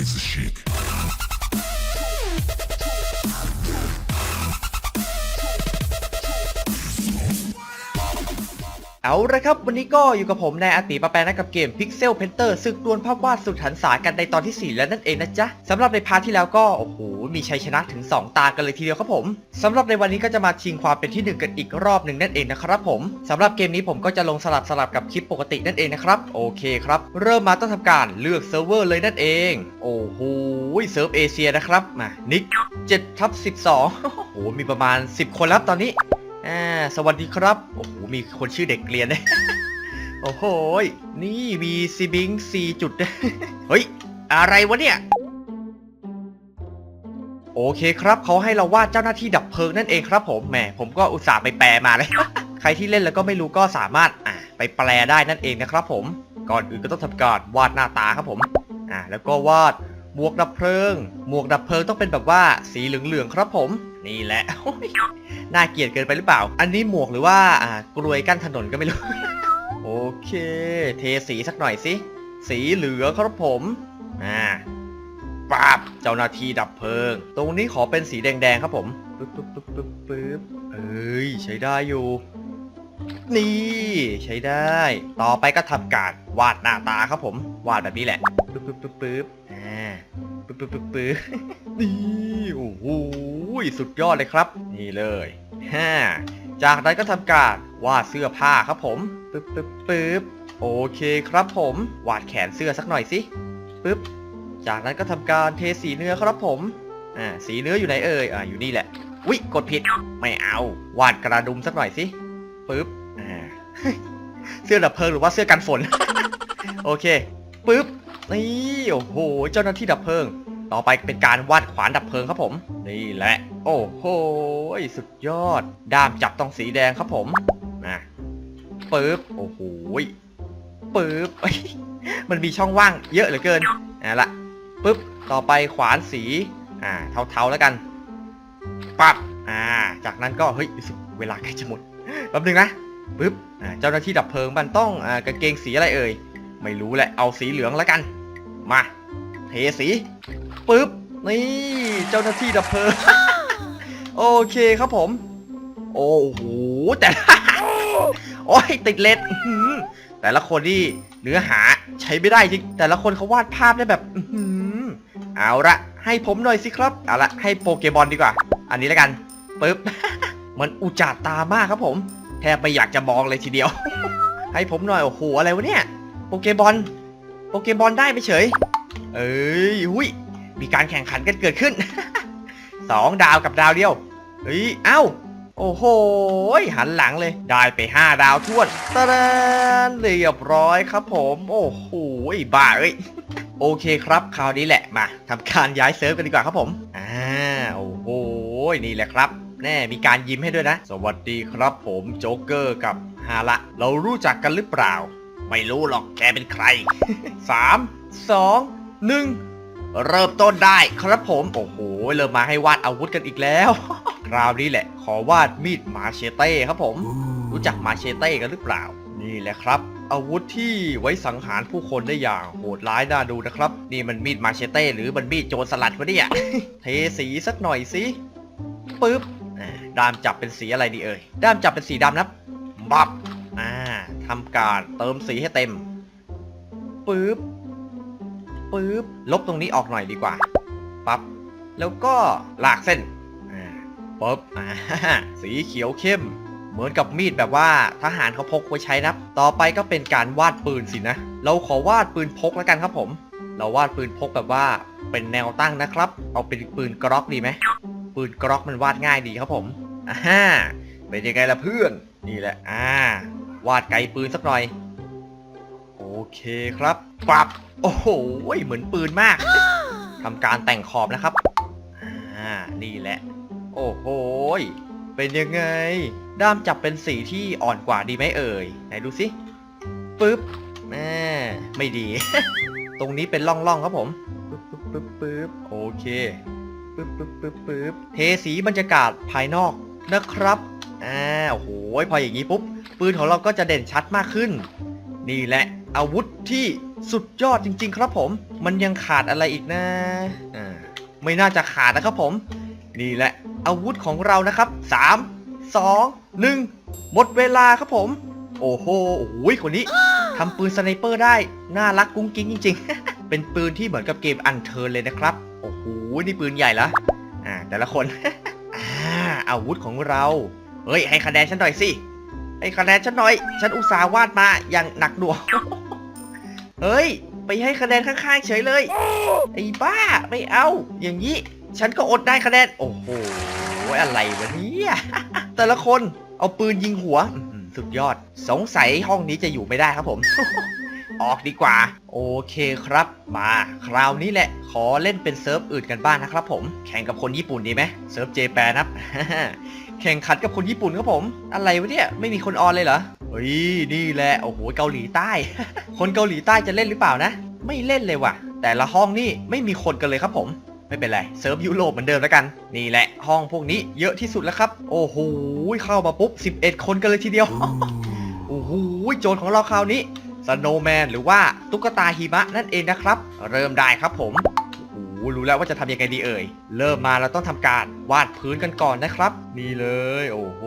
raise shit. เอาละครับ วันนี้ก็อยู่กับผมนายอาติปะแปนะกับเกม Pixel Painter ศึกดวลภาพวาดสุดหันษากันในตอนที่ 4 แล้วนั่นเองนะจ๊ะสำหรับในพาร์ทที่แล้วก็ โอ้โห มีชัยชนะถึง 2 ตากันเลยทีเดียวครับผมสำหรับในวันนี้ก็จะมาชิงความเป็นที่ 1 กันอีกรอบหนึ่งนั่นเองนะครับผมสำหรับเกมนี้ผมก็จะลงสลับสลับกับคลิปปกตินั่นเองนะครับโอเคครับ เริ่มมาต้องทำการเลือกเซิร์ฟเวอร์เลยนั่นเอง โอ้โหเซิร์ฟเอเชียนะครับมานิก7ทับ12โอ้โหมีประมาณ 10 คนแล้วตอนนี้ อ่าสวัสดีครับ โอ้โห มีคนชื่อเด็กเรียนด้วยโอ้โหยนี่มีซีบิงสี่จุด เฮ้ย อะไรวะเนี่ย โอเคครับ เขาให้เราวาดเจ้าหน้าที่ดับเพลิงนั่นเองครับผมแหมผมก็อุตส่าห์ไปแปลมาเลย ใครที่เล่นแล้วก็ไม่รู้ก็สามารถอ่าไปแปลได้นั่นเองนะครับผม ก่อนอื่นก็ต้องทำการวาดหน้าตาครับผม อ่า แล้วก็วาดหมวกดับเพลิง หมวกดับเพลิงต้องเป็นแบบว่าสีเหลืองๆครับผม นี่แหละ น่าเกลียดเกินไปหรือเปล่า อันนี้หมวกหรือว่าอ่ากลวยกั้นถนนก็ไม่รู้ โอเค เทสีสักหน่อยสิ สีเหลืองครับผม อ่าปาบเจ้าหน้าที่ดับเพลิง ตรงนี้ขอเป็นสีแดงๆครับผมปึ๊บปึ๊บปึ๊บปึ๊บปึ๊บเอ้ยใช้ได้อยู่ นี่ ใช้ได้ ต่อไปก็ทำการวาดหน้าตาครับผม วาดแบบนี้แหละปึ๊บปึ๊บปึ๊บปึ๊บอ่า ปึ๊บปึ๊บปึ๊บปึ๊บนี่โอ้โหสุดยอดเลยครับ นี่เลยฮ่าจากนั้นก็ทำการวาดเสื้อผ้าครับผมปึ๊บปึ๊บปึ๊บโอเคครับผมวาดแขนเสื้อสักหน่อยสิปึ๊บจากนั้นก็ทำการเทสีเนื้อครับผมอ่าสีเนื้ออยู่ไหนเอ่ยอ่าอยู่นี่แหละวิกดผิดไม่เอาวาดกระดุมสักหน่อยสิปึ๊บอ่าเสื้อดับเพลิงหรือว่าเสื้อกันฝน โอเคปึ๊บ นี่โอ้โหเจ้าหน้าที่ดับเพลิง ต่อไปเป็นการวาดขวานดับเพลิงครับผม นี่แหละ โอ้โหสุดยอด ด้ามจับต้องสีแดงครับผมนะปึ๊บโอ้โหปึ๊บเอ้ยมันมีช่องว่างเยอะเหลือเกินอะละปึ๊บต่อไปขวานสีอ่าเทาๆแล้วกันปั๊บอ่า จากนั้นก็เฮ้ยรู้สึกเวลาใกล้จะหมดแป๊บนึงนะปึ๊บอ่าเจ้าหน้าที่ดับเพลิงมันต้องอ่ากางเกงสีอะไรเอ่ยไม่รู้แหละเอาสีเหลืองแล้วกัน มาเทสีปึ๊บนี่เจ้าหน้าที่ดับเพลิง โอเคครับผม โอ้โหแต่โอ้ยติดเลดแต่ละคนนี่เนื้อหาใช้ไม่ได้จริงแต่ละคนเขาวาดภาพได้แบบอื้อหือเอาละให้ผมหน่อยสิครับเอาละให้โปเกมอนดีกว่า อันนี้แล้วกันปึ๊บมันอุจจาตามากครับผม แทบไม่อยากจะมองเลยทีเดียว ให้ผมหน่อยโอ้โหอะไรวะเนี่ยโปเกมอน โปเกมอนได้ไปเฉย เอ้ยหุยมีการแข่งขันกันเกิดขึ้น สองดาวกับดาวเดียว เฮ้ย เอ้า โอ้โห หันหลังเลย ได้ไปห้าดาวท้วนตะดานเรียบร้อยครับผม โอ้โหบ้าเอ้ย โอเคครับ คราวนี้แหละ มาทำการย้ายเซิร์ฟกันดีกว่าครับผม อ่า โอ้โห นี่แหละครับ แน่ มีการยิ้มให้ด้วยนะ สวัสดีครับผมโจ๊กเกอร์กับฮาระ เรารู้จักกันหรือเปล่า ไม่รู้หรอกแกเป็นใคร สาม สอง หนึ่ง เริ่มต้นได้ครับผม โอ้โห เริ่มมาให้วาดอาวุธกันอีกแล้ว คราวนี้แหละ ขอวาดมีดมาเชเต้ครับผม รู้จักมาเชเต้กันหรือเปล่า นี่แหละครับอาวุธที่ไว้สังหารผู้คนได้อย่างโหดร้ายน่าดูนะครับ นี่มันมีดมาเชเต้ หรือมันมีดโจรสลัดวะเนี่ย เทสีสักหน่อยสิปึ๊บด้ามจับเป็นสีอะไรดีเอ่ยด้ามจับเป็นสีดำนะบับ ทำการเติมสีให้เต็มปึ๊บปึ๊บลบตรงนี้ออกหน่อยดีกว่าปั๊บแล้วก็ลากเส้นปึ๊บสีเขียวเข้ม เหมือนกับมีดแบบว่าทหารเขาพกไว้ใช้นะต่อไปก็เป็นการวาดปืนสินะ เราขอวาดปืนพกแล้วกันครับผม เราวาดปืนพกแบบว่าเป็นแนวตั้งนะครับ เอาเป็นปืนกรอกดีไหมปืนกรอกมันวาดง่ายดีครับผมอ่าเป็นยังไงล่ะเพื่อนนี่แหละอ่า วาดไกลปืนสักหน่อย โอเคครับปับ โอ้โหเหมือนปืนมากทำการแต่งขอบนะครับ อ่า นี่แหละ โอ้โหเป็นยังไง ด้ามจับเป็นสีที่อ่อนกว่าดีไหมเอ่ย ไหนดูสิปึ๊บแม่ไม่ดี ตรงนี้เป็นร่องๆครับผม ปึ๊บปึ๊บปึ๊บปึ๊บโอเค ปึ๊บปึ๊บปึ๊บปึ๊บเทสีบรรยากาศภายนอกนะครับ อ่า โอ้โห พออย่างนี้ปุ๊บ ปืนของเราก็จะเด่นชัดมากขึ้น นี่แหละอาวุธที่สุดยอดจริง ๆ ครับผม มันยังขาดอะไรอีกนะอ่าไม่น่าจะขาดนะครับผม นี่แหละอาวุธของเรานะครับ 3 2 1 หมดเวลาครับผม โอ้โหโอ้ยคนนี้ทำปืนสไนเปอร์ได้น่ารักกุ้งกิ้งจริง ๆ เป็นปืนที่เหมือนกับเกมอันเทิร์นเลยนะครับ โอ้โหนี่ปืนใหญ่ละอ่าแต่ละคน อ่าอาวุธของเรา เฮ้ยให้คะแนนฉันหน่อยสิ ให้คะแนนฉันหน่อย ฉันอุตส่าห์วาดมาอย่างหนักหน่วง เฮ้ย ไปให้คะแนนข้างๆเฉยเลย ไอ้บ้าไม่เอา อย่างนี้ ฉันก็อดได้คะแนน โอ้โห อะไรวะเนี่ย แต่ละคนเอาปืนยิงหัวสุดยอด สงสัยห้องนี้จะอยู่ไม่ได้ครับผม ออกดีกว่า โอเคครับ มา คราวนี้แหละ ขอเล่นเป็นเซิร์ฟอื่นกันบ้างนะครับผม แข่งกับคนญี่ปุ่นดีไหมเซิร์ฟเจแปนครับ แข่งขันกับคนญี่ปุ่นครับผม อะไรวะเนี่ย ไม่มีคนออนเลยเหรอเฮ้ยนี่แหละ โอ้โห เกาหลีใต้ คนเกาหลีใต้จะเล่นหรือเปล่านะ ไม่เล่นเลยว่ะ แต่ละห้องนี่ไม่มีคนกันเลยครับผม ไม่เป็นไร เซิร์ฟยุโรปเหมือนเดิมแล้วกัน นี่แหละ ห้องพวกนี้เยอะที่สุดแล้วครับ โอ้โห เข้ามาปุ๊บ 11 คนกันเลยทีเดียว โอ้โห โจทย์ของเราคราวนี้สโนว์แมนหรือว่าตุ๊กตาหิมะนั่นเองนะครับ เริ่มได้ครับผม รู้แล้วว่าจะทำยังไงดีเอ่ย เริ่มมาเราต้องทำการวาดพื้นกันก่อนนะครับ นี่เลย โอ้โห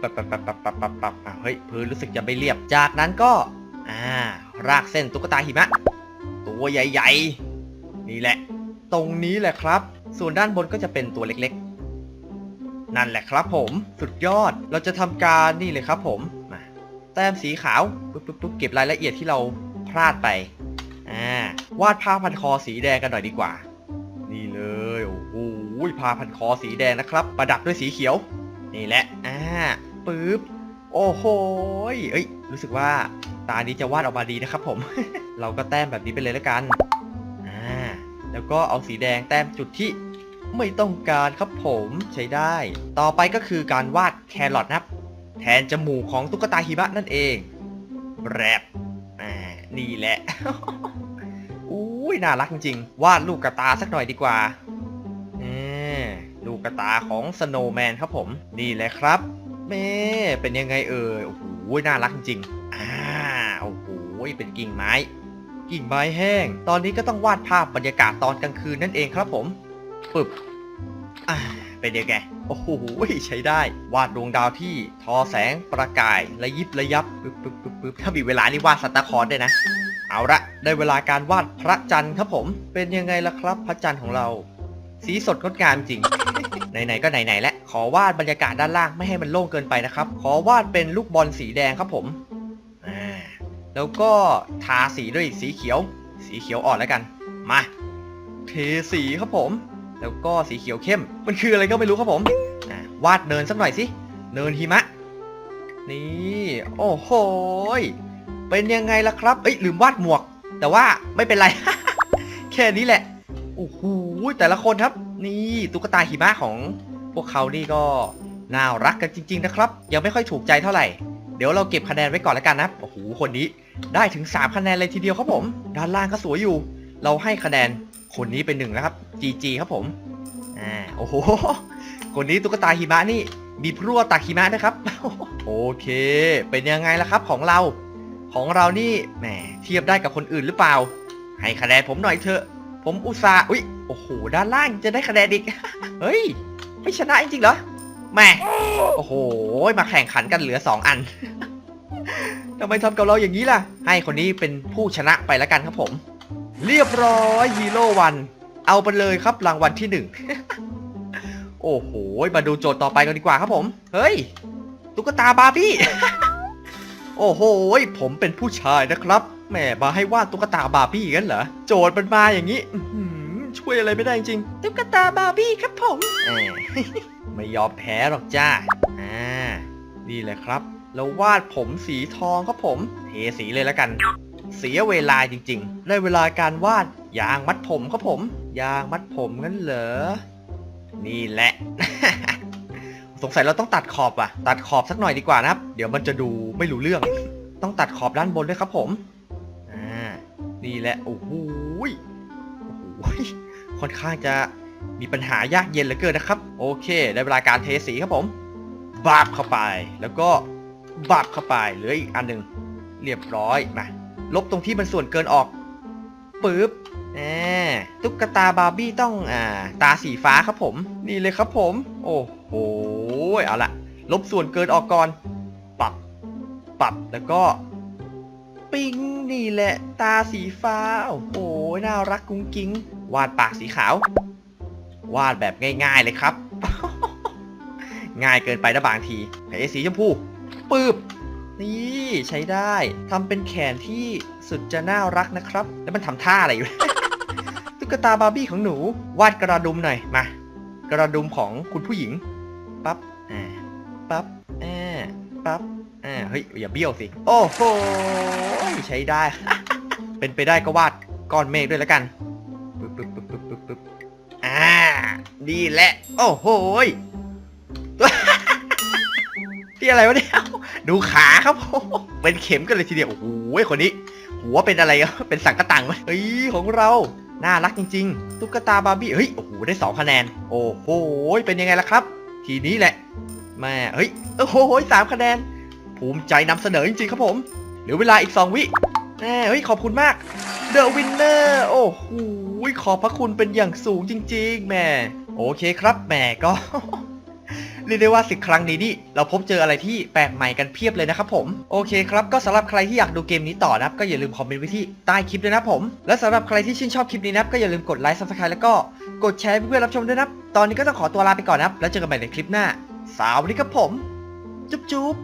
ปับปับปับปับปับปับปับเฮ้ยพื้นรู้สึกจะไม่เรียบ จากนั้นก็ อ่า รากเส้นตุ๊กตาหิมะ ตัวใหญ่ๆ นี่แหละ ตรงนี้แหละครับ ส่วนด้านบนก็จะเป็นตัวเล็กๆ นั่นแหละครับผมสุดยอดเราจะทำการนี่เลยครับผมมาแต้มสีขาวปุ๊บปุ๊บปุ๊บเก็บรายละเอียดที่เราพลาดไปอ่าวาดผ้าพันคอสีแดงกันหน่อยดีกว่า นี่เลยโอ้โหผ้าพันคอสีแดงนะครับ ประดับด้วยสีเขียว นี่แหละอ่าปึ๊บโอ้โหเอ้ย รู้สึกว่าตานี้จะวาดออกมาดีนะครับผม เราก็แต้มแบบนี้ไปเลยแล้วกันอ่าแล้วก็เอาสีแดงแต้มจุดที่ไม่ต้องการครับผมใช้ได้ ต่อไปก็คือการวาดแครอทนะครับ แทนจมูกของตุ๊กตาหิมะนั่นเองแรบอ่านี่แหละ ยน่ารักจริงๆ วาดลูกกระตาสักหน่อยดีกว่าอ่ลูกกระตาของสโนว์แมนครับผม นี่แหละครับแม่เป็นยังไงเอ่ย โอ้โห น่ารักจริงๆ อ่า โอ้โห เป็นกิ่งไม้ กิ่งไม้แห้ง ตอนนี้ก็ต้องวาดภาพบรรยากาศตอนกลางคืนนั่นเองครับผมปึบอ่าเป็นยังไง โอ้โห ใช้ได้ วาดดวงดาวที่ทอแสงประกายระยิบระยับปึ๊บปึ๊บปึ๊บถ้ามีเวลานี่วาดสันตาคอนด้นะ เอาละได้เวลาการวาดพระจันทร์ครับผม เป็นยังไงล่ะครับ พระจันทร์ของเรา สีสดงดงามจริง ไหนๆก็ไหนๆและขอวาดบรรยากาศด้านล่างไม่ให้มันโล่งเกินไปนะครับ ขอวาดเป็นลูกบอลสีแดงครับผมอ่าแล้วก็ทาสีด้วยสีเขียว สีเขียวอ่อนแล้วกัน มาเทสีครับผม แล้วก็สีเขียวเข้ม มันคืออะไรก็ไม่รู้ครับผมวาดเนินสักหน่อยสิ เนินหิมะ นี่ โอ้โห เป็นยังไงล่ะครับ เอ้ยลืมวาดหมวก แต่ว่าไม่เป็นไร แค่นี้แหละ โอ้โหแต่ละคนครับ นี่ตุ๊กตาหิมะของพวกเขานี่ก็น่ารักกันจริง ๆ นะครับ ยังไม่ค่อยถูกใจเท่าไหร่ เดี๋ยวเราเก็บคะแนนไว้ก่อนแล้วกันนะโอ้โหคนนี้ได้ถึง 3 คะแนนเลยทีเดียวครับผม ด้านล่างก็สวยอยู่ เราให้คะแนนคนนี้เป็นหนึ่งนะครับ GG ครับผมอ่าโอ้โหคนนี้ตุ๊กตาหิมะนี่มีพรั่วตักหิมะนะครับ โอเค เป็นยังไงล่ะครับของเรา ของเรานี่แหมเทียบได้กับคนอื่นหรือเปล่า ให้คะแนนผมหน่อยเถอะ ผมอุตส่าห์อุ๊ยโอ้โหด้านล่างจะได้คะแนนอีก เฮ้ย ไม่ชนะจริงๆเหรอแหม่โอ้โหมาแข่งขันกันเหลือ2อันทำไมทำกับเราอย่างนี้ล่ะ ให้คนนี้เป็นผู้ชนะไปแล้วกันครับผม เรียบร้อยฮีโร่วัน เอาไปเลยครับรางวัลที่หนึ่งโอ้โห มาดูโจทย์ต่อไปกันดีกว่าครับผม เฮ้ย ตุ๊กตาบาร์บี้ โอ้โหผมเป็นผู้ชายนะครับแหมมาให้วาดตุ๊กตาบาร์บี้กันเหรอโจทย์มันมาอย่างนี้อื้อหือช่วยอะไรไม่ได้จริงตุ๊กตาบาร์บี้ครับผมแหมไม่ยอมแพ้หรอกจ้าอ่านี่แหละครับ แล้ววาดผมสีทองครับผม เทสีเลยแล้วกัน เสียเวลาจริงๆ ได้เวลาการวาดยางมัดผมครับผม ยางมัดผมงั้นเหรอ นี่แหละ สงสัยเราต้องตัดขอบอะ ตัดขอบสักหน่อยดีกว่านะครับ เดี๋ยวมันจะดูไม่รู้เรื่อง ต้องตัดขอบด้านบนด้วยครับผม อ่า นี่แหละ โอ้โหโอ้โหค่อนข้างจะมีปัญหายากเย็นเหลือเกินนะครับ โอเค ได้เวลาการเทสีครับผม บาบเข้าไป แล้วก็บาบเข้าไป เหลืออีกอันหนึ่ง เรียบร้อย มา ลบตรงที่มันส่วนเกินออกปึ๊บ แหมตุ๊กตาบาร์บี้ต้องอ่าตาสีฟ้าครับผม นี่เลยครับผม โอ้โหเอาละลบส่วนเกินออกก่อน ปรับ ปรับแล้วก็ ปิ้งนี่แหละ ตาสีฟ้า โอ้โหน่ารักกุ้งกิ้ง วาดปากสีขาว วาดแบบง่ายๆเลยครับ ง่ายเกินไปนะบางทีไอ้สีชมพูปึบนี่ใช้ได้ทำเป็นแขนที่สุดจะน่ารักนะครับ แล้วมันทำท่าอะไรอยู่ ตุ๊กตาบาร์บี้ของหนู วาดกระดุมหน่อยมากระดุมของคุณผู้หญิงปั๊บอ่าปั๊บอ่าปั๊บอ่าเฮ้ยอย่าเบี้ยวสิ โอ้โหใช้ได้ เป็นไปได้ก็วาดก้อนเมฆด้วยแล้วกันปึ๊บปึ๊บปึ๊บปึ๊บปึ๊บปึ๊บอ่านี่แหละ โอ้โหที่อะไรวะเนี่ยดูขาครับผมเป็นเข็มกันเลยทีเดียวโอ้โหคนนี้ หัวเป็นอะไรอะเป็นสังกะตังไหมเฮ้ยของเรา น่ารักจริงๆ ตุ๊กตาบาร์บี้เฮ้ยโอ้โหได้2คะแนน โอ้โหเป็นยังไงล่ะครับ ทีนี้แหละแม่เฮ้ยโอ้โหสามคะแนน ภูมิใจนำเสนอจริงๆครับผมเหลือเวลาอีก 2 วิแม่เฮ้ยขอบคุณมากเดอะวินเนอร์โอ้โหขอบพระคุณเป็นอย่างสูงจริง ๆ แม่โอเคครับแม่ก็ เรียกได้ว่าสิครั้งนี้นี่เราพบเจออะไรที่แปลกใหม่กันเพียบเลยนะครับผมโอเคครับก็สำหรับใครที่อยากดูเกมนี้ต่อนะครับก็อย่าลืมคอมเมนต์ไว้ที่ใต้คลิปด้วยนะผมและสำหรับใครที่ชื่นชอบคลิปนี้นะครับก็อย่าลืมกดไลค์ซับสไครต์แล้วก็กดแชร์เพื่อนๆรับชมด้วยนะครับตอนนี้ก็ต้องขอตัวลาไปก่อนนะครับแล้วเจอกันใหม่ในคลิปหน้าสวัสดีครับผม จุ๊บจุ๊บ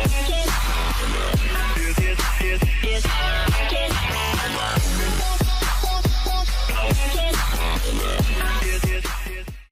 Yes, yes, yes.